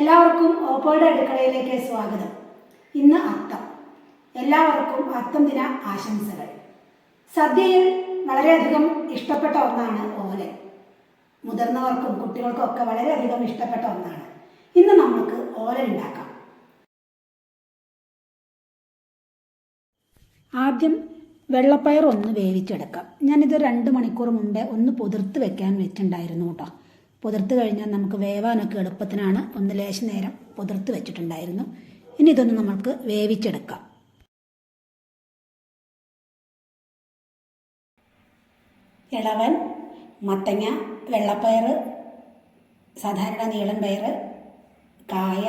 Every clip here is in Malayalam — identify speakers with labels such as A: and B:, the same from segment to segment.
A: എല്ലാവർക്കും ഓപ്പോയുടെ അടുക്കളയിലേക്ക് സ്വാഗതം. ഇന്ന് അത്തം. എല്ലാവർക്കും അത്തം ദിന ആശംസകൾ. സദ്യയിൽ വളരെയധികം ഇഷ്ടപ്പെട്ട ഒന്നാണ് ഓല മുതിർന്നവർക്കും കുട്ടികൾക്കും ഒക്കെ വളരെയധികം ഇഷ്ടപ്പെട്ട ഒന്നാണ്. ഇന്ന് നമുക്ക് ഓല ഉണ്ടാക്കാം. ആദ്യം വെള്ളപ്പയർ ഒന്ന് വേവിച്ചെടുക്കാം. ഞാനിത് രണ്ട് മണിക്കൂർ മുമ്പേ ഒന്ന് പുതിർത്ത് വെക്കാൻ വെച്ചിട്ടുണ്ടായിരുന്നു കേട്ടോ. പുതിർത്ത് കഴിഞ്ഞാൽ നമുക്ക് വേവാനൊക്കെ എളുപ്പത്തിനാണ് ഒന്ന് ലേശം നേരം പുതിർത്ത് വെച്ചിട്ടുണ്ടായിരുന്നു. ഇനി ഇതൊന്ന് നമുക്ക് വേവിച്ചെടുക്കാം. ഇളവൻ മത്തങ്ങ വെള്ളപ്പയർ സാധാരണ നീളൻ പയർ കായ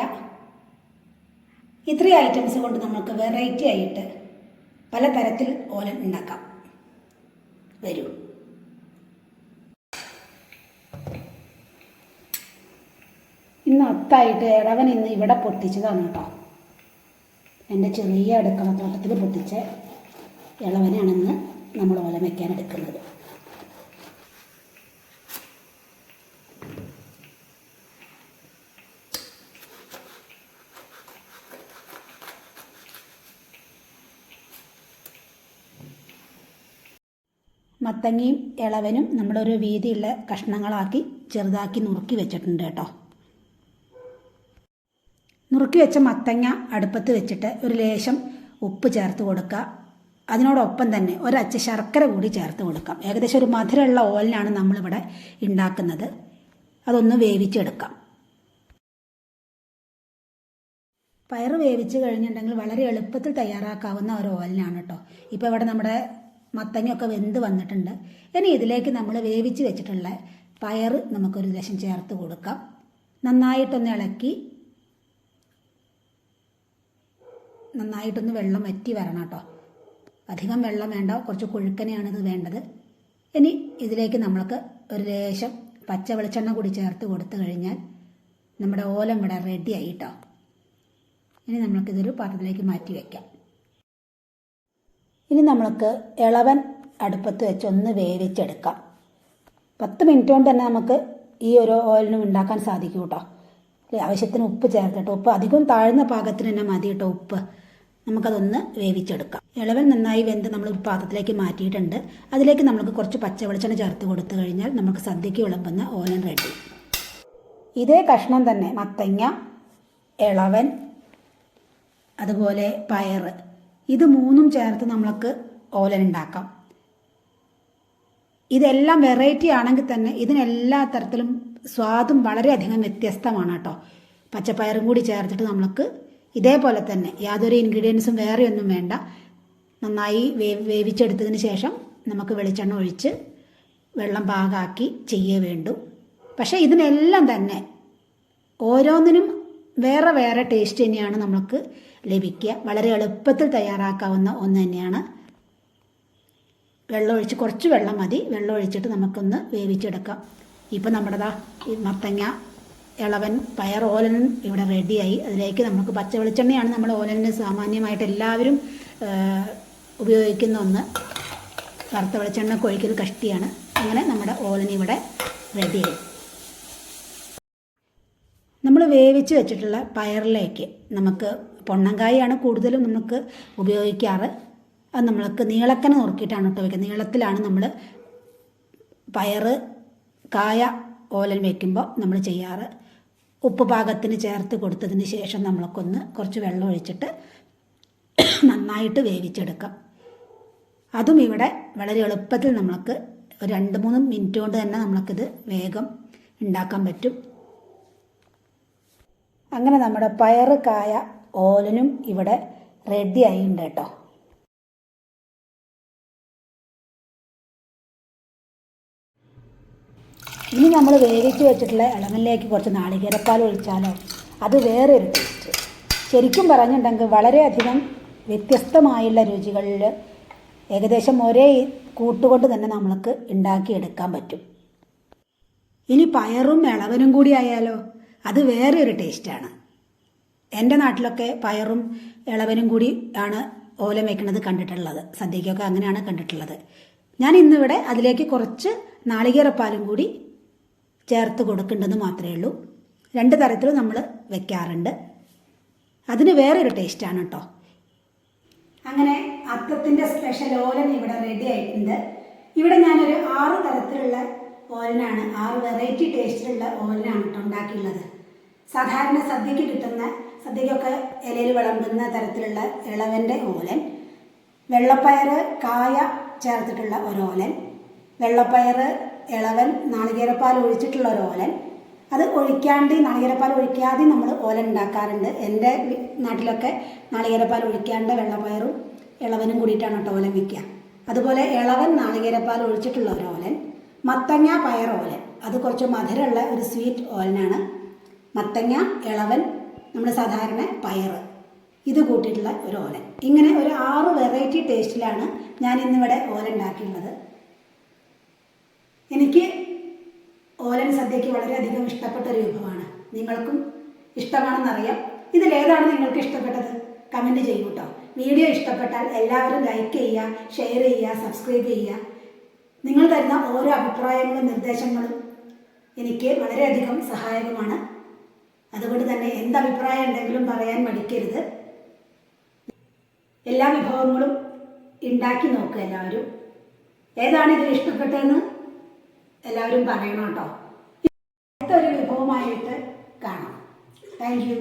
A: ഇത്രയും ഐറ്റംസ് കൊണ്ട് നമുക്ക് വെറൈറ്റി ആയിട്ട് പലതരത്തിൽ ഓലൻ ഉണ്ടാക്കാം. വരൂ. ഇന്ന് ഇടവൻ ഇന്ന് ഇവിടെ പൊട്ടിച്ചതാണ് കേട്ടോ. എന്റെ ചെറിയ അടുക്കള തോട്ടത്തിൽ പൊട്ടിച്ച ഇളവനാണെന്ന് നമ്മൾ ഓല വയ്ക്കാൻ എടുക്കുന്നത്. മത്തങ്ങയും ഇളവനും നമ്മളൊരു വീതിയുള്ള കഷ്ണങ്ങളാക്കി ചെറുതാക്കി നുറുക്കി വെച്ചിട്ടുണ്ട് കേട്ടോ. നുറുക്കി വെച്ച മത്തങ്ങ അടുപ്പത്ത് വെച്ചിട്ട് ഒരു ലേശം ഉപ്പ് ചേർത്ത് കൊടുക്കുക അതിനോടൊപ്പം തന്നെ ഒരച്ച ശർക്കര കൂടി ചേർത്ത് കൊടുക്കാം. ഏകദേശം ഒരു മധുരമുള്ള ഓലിനാണ് നമ്മളിവിടെ ഉണ്ടാക്കുന്നത്. അതൊന്ന് വേവിച്ചെടുക്കാം. പയർ വേവിച്ച് കഴിഞ്ഞിട്ടുണ്ടെങ്കിൽ വളരെ എളുപ്പത്തിൽ തയ്യാറാക്കാവുന്ന ഒരു ഓലിനാണ് കേട്ടോ. ഇപ്പോൾ ഇവിടെ നമ്മുടെ മത്തങ്ങയൊക്കെ വെന്ത് വന്നിട്ടുണ്ട്. ഇനി ഇതിലേക്ക് നമ്മൾ വേവിച്ച് വെച്ചിട്ടുള്ള പയർ നമുക്കൊരു ലക്ഷം ചേർത്ത് കൊടുക്കാം. നന്നായിട്ടൊന്ന് ഇളക്കി നന്നായിട്ടൊന്ന് വെള്ളം വറ്റി വരണം കേട്ടോ. അധികം വെള്ളം വേണ്ട കുറച്ച് കൊഴുക്കനെയാണ് ഇത് വേണ്ടത്. ഇനി ഇതിലേക്ക് നമ്മൾക്ക് ഒരു ലേശം പച്ച വെളിച്ചെണ്ണ കൂടി ചേർത്ത് കൊടുത്തു കഴിഞ്ഞാൽ നമ്മുടെ ഓലം ഇവിടെ റെഡി ആയി കേട്ടോ. ഇനി നമ്മൾക്കിതൊരു പാത്രത്തിലേക്ക് മാറ്റി വയ്ക്കാം ഇനി നമ്മൾക്ക് ഇളവൻ അടുപ്പത്ത് വെച്ച് ഒന്ന് വേവിച്ചെടുക്കാം. പത്ത് മിനിറ്റ് കൊണ്ട് തന്നെ നമുക്ക് ഈ ഒരു ഓയിലിനും ഉണ്ടാക്കാൻ സാധിക്കും കേട്ടോ. ആവശ്യത്തിന് ഉപ്പ് ചേർത്തിട്ടോ ഉപ്പ് അധികം താഴ്ന്ന പാകത്തിന് തന്നെ മതി കേട്ടോ ഉപ്പ്. നമുക്കതൊന്ന് വേവിച്ചെടുക്കാം. ഇളവൻ നന്നായി വെന്ത് നമ്മൾ ഒരു പാത്രത്തിലേക്ക് മാറ്റിയിട്ടുണ്ട്. അതിലേക്ക് നമുക്ക് കുറച്ച് പച്ച വെളിച്ചെണ്ണ ചേർത്ത് കൊടുത്തു കഴിഞ്ഞാൽ നമുക്ക് സദ്യയ്ക്ക് വിളമ്പുന്ന ഓലൻ റെഡി. ഇതേ കഷ്ണം തന്നെ മത്തങ്ങ ഇളവൻ അതുപോലെ പയർ ഇത് മൂന്നും ചേർത്ത് നമ്മൾക്ക് ഓലൻ ഉണ്ടാക്കാം. ഇതെല്ലാം വെറൈറ്റി ആണെങ്കിൽ തന്നെ ഇതിനെല്ലാ തരത്തിലും സ്വാദും വളരെയധികം വ്യത്യസ്തമാണ് കേട്ടോ. പച്ചപ്പയറും കൂടി ചേർത്തിട്ട് നമുക്ക് ഇതേപോലെ തന്നെ യാതൊരു ഇൻഗ്രീഡിയൻസും വേറെ ഒന്നും വേണ്ട. നന്നായി വേവ് വേവിച്ചെടുത്തതിന് ശേഷം നമുക്ക് വെളിച്ചെണ്ണ ഒഴിച്ച് വെള്ളം പാകാക്കി ചെയ്യേ വേണ്ടു. പക്ഷേ ഇതിനെല്ലാം തന്നെ ഓരോന്നിനും വേറെ വേറെ ടേസ്റ്റ് തന്നെയാണ് നമുക്ക് ലഭിക്കുക. വളരെ എളുപ്പത്തിൽ തയ്യാറാക്കാവുന്ന ഒന്ന് തന്നെയാണ്. വെള്ളം ഒഴിച്ച് കുറച്ച് വെള്ളം മതി. വെള്ളം ഒഴിച്ചിട്ട് നമുക്കൊന്ന് വേവിച്ചെടുക്കാം. ഇപ്പം നമ്മുടെതാ മത്തങ്ങ ഇളവൻ പയർ ഓലൻ ഇവിടെ റെഡിയായി അതിലേക്ക് നമുക്ക് പച്ച വെളിച്ചെണ്ണയാണ് നമ്മൾ ഓലന് സാമാന്യമായിട്ട് എല്ലാവരും ഉപയോഗിക്കുന്ന ഒന്ന്. കറുത്ത വെളിച്ചെണ്ണ കൊഴിക്കൽ കഷ്ടിയാണ്. അങ്ങനെ നമ്മുടെ ഓലൻ ഇവിടെ റെഡിയായി നമ്മൾ വേവിച്ച് വെച്ചിട്ടുള്ള പയറിലേക്ക് നമുക്ക് പൊണ്ണങ്കായാണ് കൂടുതലും നമുക്ക് ഉപയോഗിക്കാറ്. അത് നമ്മൾക്ക് നീളക്കന നുറുക്കിയിട്ടാണ് കേട്ടോ വയ്ക്കുന്നത് നീളത്തിലാണ് നമ്മൾ പയറ് കായ ഓലൻ വയ്ക്കുമ്പോൾ നമ്മൾ ചെയ്യാറ്. ഉപ്പ് പാകത്തിന് ചേർത്ത് കൊടുത്തതിന് ശേഷം നമ്മൾക്കൊന്ന് കുറച്ച് വെള്ളം ഒഴിച്ചിട്ട് നന്നായിട്ട് വേവിച്ചെടുക്കാം. അതും ഇവിടെ വളരെ എളുപ്പത്തിൽ നമ്മൾക്ക് ഒരു രണ്ട് മൂന്ന് മിനിറ്റ് കൊണ്ട് തന്നെ നമ്മൾക്കിത് വേഗം ഉണ്ടാക്കാൻ പറ്റും. അങ്ങനെ നമ്മുടെ പയറ് കായ ഓലനും ഇവിടെ റെഡി ആയിട്ടുണ്ട് കേട്ടോ. ഇനി നമ്മൾ വേവിച്ച് വെച്ചിട്ടുള്ള ഇളവനിലേക്ക് കുറച്ച് നാളികേരപ്പാൽ ഒഴിച്ചാലോ? അത് വേറെ ഒരു ടേസ്റ്റ് ശരിക്കും പറഞ്ഞിട്ടുണ്ടെങ്കിൽ വളരെയധികം വ്യത്യസ്തമായുള്ള രുചികളിൽ ഏകദേശം ഒരേ കൂട്ടുകൊണ്ട് തന്നെ നമ്മൾക്ക് ഉണ്ടാക്കിയെടുക്കാൻ പറ്റും. ഇനി പയറും ഇളവനും കൂടി ആയാലോ? അത് വേറെ ഒരു ടേസ്റ്റാണ് എന്റെ നാട്ടിലൊക്കെ പയറും ഇളവനും കൂടി ആണ് ഓലം വയ്ക്കുന്നത് കണ്ടിട്ടുള്ളത്. സദ്യക്കൊക്കെ അങ്ങനെയാണ് കണ്ടിട്ടുള്ളത്. ഞാൻ ഇന്നിവിടെ അതിലേക്ക് കുറച്ച് നാളികേരപ്പാലും കൂടി ചേർത്ത് കൊടുക്കേണ്ടത് മാത്രമേ ഉള്ളൂ. രണ്ട് തരത്തിലും നമ്മൾ വെക്കാറുണ്ട്. അതിന് വേറൊരു ടേസ്റ്റാണ് കേട്ടോ അങ്ങനെ അത്തത്തിന്റെ സ്പെഷ്യൽ ഓലൻ ഇവിടെ റെഡി ആയിട്ടുണ്ട്. ഇവിടെ ഞാനൊരു ആറ് തരത്തിലുള്ള ഓലനാണ് ആറ് വെറൈറ്റി ടേസ്റ്റിലുള്ള ഓലനാണ് കേട്ടോ ഉണ്ടാക്കിയുള്ളത്. സാധാരണ സദ്യക്ക് കിട്ടുന്ന സദ്യക്കൊക്കെ ഇലയിൽ വിളമ്പുന്ന തരത്തിലുള്ള ഇളവന്റെ ഓലൻ വെള്ളപ്പയർ കായ ചേർത്തിട്ടുള്ള ഒരു ഓലൻ വെള്ളപ്പയർ ഇളവൻ നാളികേരപ്പാൽ ഒഴിച്ചിട്ടുള്ള ഒരു ഓലൻ. അത് ഒഴിക്കാണ്ട് നാളികേരപ്പാൽ ഒഴിക്കാതെ നമ്മൾ ഓലൻ ഉണ്ടാക്കാറുണ്ട്. എന്റെ നാട്ടിലൊക്കെ നാളികേരപ്പാൽ ഒഴിക്കാണ്ട് വെള്ളപ്പയറും ഇളവനും കൂടിയിട്ടാണ് കേട്ടോ ഓലൻ വിൽക്കുക അതുപോലെ ഇളവൻ നാളികേരപ്പാൽ ഒഴിച്ചിട്ടുള്ള ഒരു ഓലൻ മത്തങ്ങ പയർ ഓലൻ. അത് കുറച്ച് മധുരമുള്ള ഒരു സ്വീറ്റ് ഓലനാണ്. മത്തങ്ങ ഇളവൻ നമ്മൾ സാധാരണ പയർ ഇത് കൂട്ടിയിട്ടുള്ള ഒരു ഓലൻ. ഇങ്ങനെ ഒരു ആറ് വെറൈറ്റി ടേസ്റ്റിലാണ് ഞാൻ ഇന്നിവിടെ ഓല ഉണ്ടാക്കിയിട്ടുള്ളത്. എനിക്ക് ഓലൻ സദ്യയ്ക്ക് വളരെയധികം ഇഷ്ടപ്പെട്ട ഒരു വിഭവമാണ്. നിങ്ങൾക്കും ഇഷ്ടമാണെന്നറിയാം. ഇതിലേതാണ് നിങ്ങൾക്ക് ഇഷ്ടപ്പെട്ടത്? കമന്റ് ചെയ്യൂ കേട്ടോ വീഡിയോ ഇഷ്ടപ്പെട്ടാൽ എല്ലാവരും ലൈക്ക് ചെയ്യുക ഷെയർ ചെയ്യുക സബ്സ്ക്രൈബ് ചെയ്യുക. നിങ്ങൾ തരുന്ന ഓരോ അഭിപ്രായങ്ങളും നിർദ്ദേശങ്ങളും എനിക്ക് വളരെയധികം സഹായകമാണ്. അതുകൊണ്ട് തന്നെ എന്ത് അഭിപ്രായം ഉണ്ടെങ്കിലും പറയാൻ മടിക്കരുത്. എല്ലാ വിഭവങ്ങളും ഉണ്ടാക്കി നോക്കുക എല്ലാവരും. ഏതാണ് ഇതിൽ ഇഷ്ടപ്പെട്ടതെന്ന് എല്ലാവരും പറയണം കേട്ടോ. അടുത്തൊരു വിഭവമായിട്ട് കാണാം. Thank you